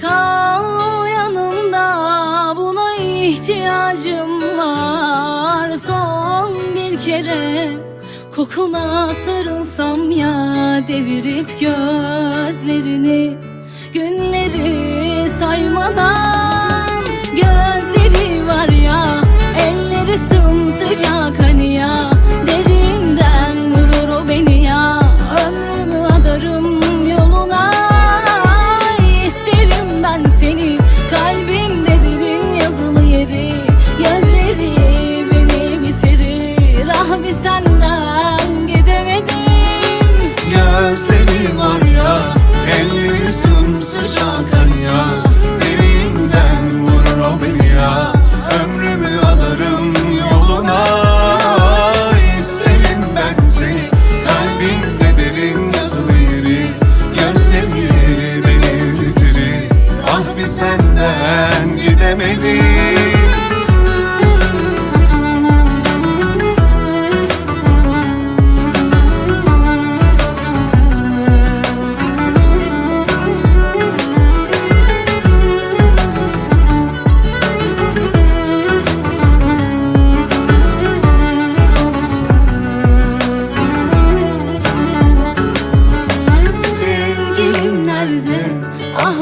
Kal yanımda buna ihtiyacım var. Son bir kere kokuna sarılsam ya Devirip gözlerini günleri saymadan. anda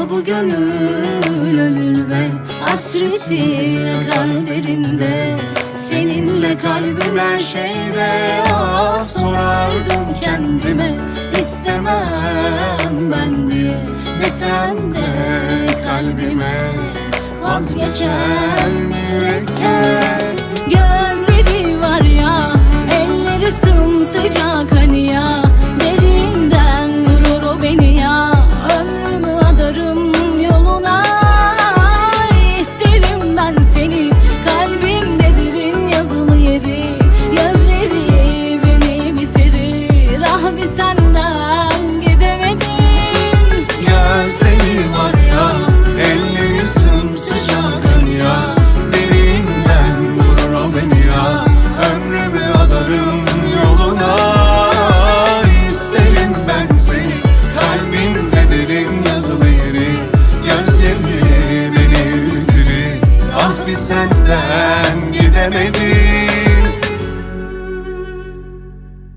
bu gönül ölülme Hasreti yakar derinde. Seninle kalbim her şeyde Ah sorardım kendime istemem ben diye. Desem de kalbime Vazgeçer yürekten. Gözleri var ya Elleri sımsıcak. ben gidemedim.